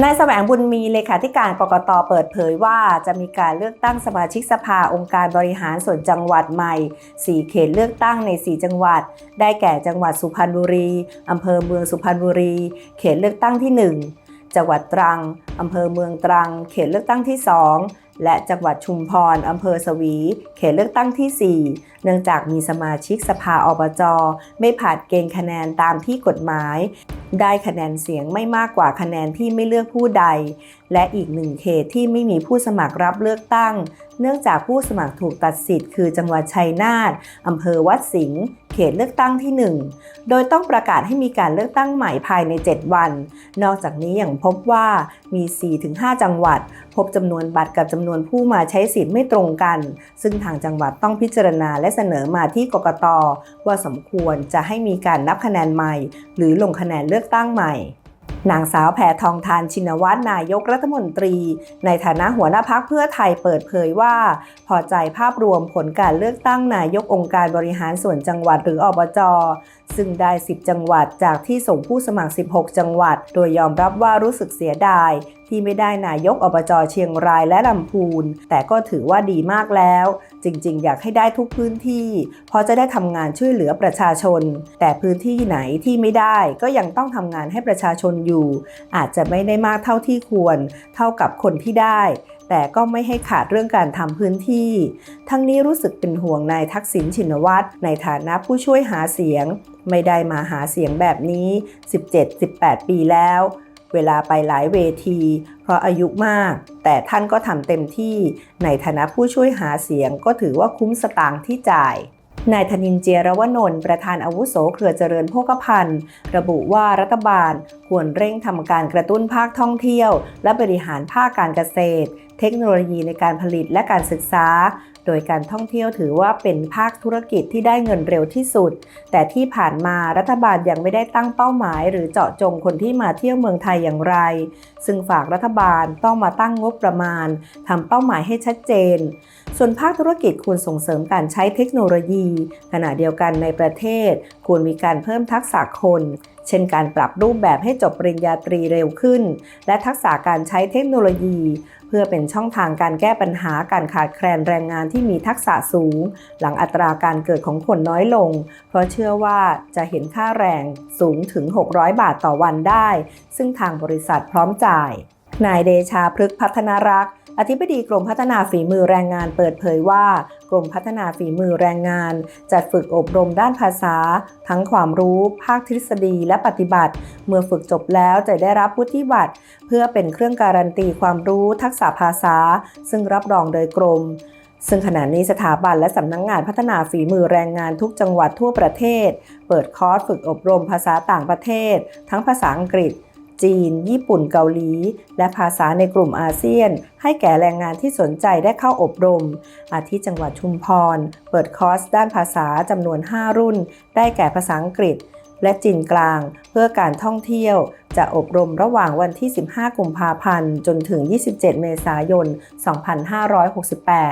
นายแสวงบุญมีเลขาธิการกกตเปิดเผยว่าจะมีการเลือกตั้งสมาชิกสภาองค์การบริหารส่วนจังหวัดใหม่ 4 เขตเลือกตั้งใน 4 จังหวัด ได้แก่จังหวัดสุพรรณบุรี อำเภอเมืองสุพรรณบุรี เขตเลือกตั้งที่ 1 จังหวัดตรัง อำเภอเมืองตรัง เขตเลือกตั้งที่ 2 และจังหวัดชุมพรอำเภอสวี เขตเลือกตั้งที่ 4 เนื่องจากมีสมาชิกสภาอบจไม่ผ่านเกณฑ์คะแนนตามที่กฎหมาย ได้คะแนนเสียงไม่มากกว่าคะแนนที่ไม่เลือกผู้ใด และอีกหนึ่งเขตที่ไม่มีผู้สมัครรับเลือกตั้ง เนื่องจากผู้สมัครถูกตัดสิทธิ์คือจังหวัดชัยนาทอำเภอวัดสิงห์ เขตเลือกตั้งที่ 1 โดยต้องประกาศให้มีการเลือกตั้งใหม่ภายใน 7 วัน นอกจากนี้ยังพบว่ามี 4-5 จังหวัด พบจำนวนบัตรกับจำนวนผู้มาใช้สิทธิ์ไม่ตรงกัน ซึ่งทางจังหวัดต้องพิจารณาและเสนอมาที่กกตว่าสมควรจะให้มีการนับคะแนนใหม่ หรือลงคะแนนเลือกตั้งใหม่ นางสาวแพทองทานชินวัตรนายกรัฐมนตรี ในฐานะหัวหน้าพักเพื่อไทยเปิดเผยว่า พอใจภาพรวมผลการเลือกตั้งนายกองค์การบริหารส่วนจังหวัดหรืออบจซึ่งได้ 10 จังหวัดจากที่ส่งผู้สมัคร 16 จังหวัด โดยยอมรับว่ารู้สึกเสียดาย ที่ไม่ได้นายกอบจเชียงรายและลำพูน แต่ก็ถือว่าดีมากแล้ว จริงๆ อยากให้ได้ทุกพื้นที่ เพราะจะได้ทำงานช่วยเหลือประชาชน แต่พื้นที่ไหนที่ไม่ได้ก็ยังต้องทำงานให้ประชาชนอยู่อาจจะไม่ได้มากเท่าที่ควร เท่ากับคนที่ได้ แต่ก็ไม่ให้ขาดเรื่องการทำพื้นที่ ทั้งนี้รู้สึกเป็นห่วงนายทักษิณชินวัตรในฐานะผู้ช่วยหาเสียง ไม่ได้มาหาเสียงแบบนี้ 17-18 ปีแล้วเวลาไปหลายเวที เพราะอายุมาก แต่ท่านก็ทำเต็มที่ ในฐานะผู้ช่วยหาเสียงก็ถือว่าคุ้มสตางค์ที่จ่าย นายธนินเจรวนนท์ประธานอาวุโสเครือเจริญโภคภัณฑ์ ระบุว่ารัฐบาลควรเร่งทำการกระตุ้นภาคท่องเที่ยว และบริหารภาคการเกษตร เทคโนโลยีในการผลิตและการศึกษา โดยการท่องเที่ยวถือว่าเป็นภาคธุรกิจที่ได้เงินเร็วที่สุด แต่ที่ผ่านมารัฐบาลยังไม่ได้ตั้งเป้าหมาย หรือเจาะจงคนที่มาเที่ยวเมืองไทยอย่างไร ซึ่งฝากรัฐบาลต้องมาตั้งงบประมาณทำเป้าหมายให้ชัดเจน ส่วนภาคธุรกิจควรส่งเสริมการใช้เทคโนโลยี ขณะเดียวกันในประเทศ ควรมีการเพิ่มทักษะคนเช่นการปรับรูปแบบให้จบปริญญาตรีเร็วขึ้น และทักษะการใช้เทคโนโลยี พื่อเป็นช่องทางการแก้ปัญหาการขาดแคลนแรงงานที่มีทักษะสูง หลังอัตราการเกิดของคนน้อยลง เพราะเชื่อว่าจะเห็นค่าแรงสูงถึง 600 บาทต่อวันได้ ซึ่งทางบริษัทพร้อมจ่าย นายเดชาพฤกพัฒนารักษ์ อธิบดีกรมพัฒนาฝีมือแรงงานเปิดเผยว่ากรมพัฒนาฝีมือแรงงาน จัดฝึกอบรมด้านภาษา ทั้งความรู้ ภาคทฤษฎีและปฏิบัติ เมื่อฝึกจบแล้วจะได้รับวุฒิบัตรเพื่อเป็นเครื่องการันตีความรู้ทักษะภาษา ซึ่งรับรองโดยกรมซึ่งขณะนี้สถาบันและสำนักงงานพัฒนาฝีมือแรงงานทุกจังหวัดทั่วประเทศ เปิดคอร์สฝึกอบรมภาษาต่างประเทศ ทั้งภาษาอังกฤษ จีน ญี่ปุ่นเกาหลี และภาษาในกลุ่มอาเซียน ให้แก่แรงงานที่สนใจได้เข้าอบรม อาทิจังหวัดชุมพร เปิดคอร์สด้านภาษาจำนวน 5 รุ่น ได้แก่ภาษาอังกฤษ และจีนกลาง เพื่อการท่องเที่ยว จะอบรมระหว่างวันที่ 15 กุมภาพันธ์ จนถึง 27 เมษายน 2568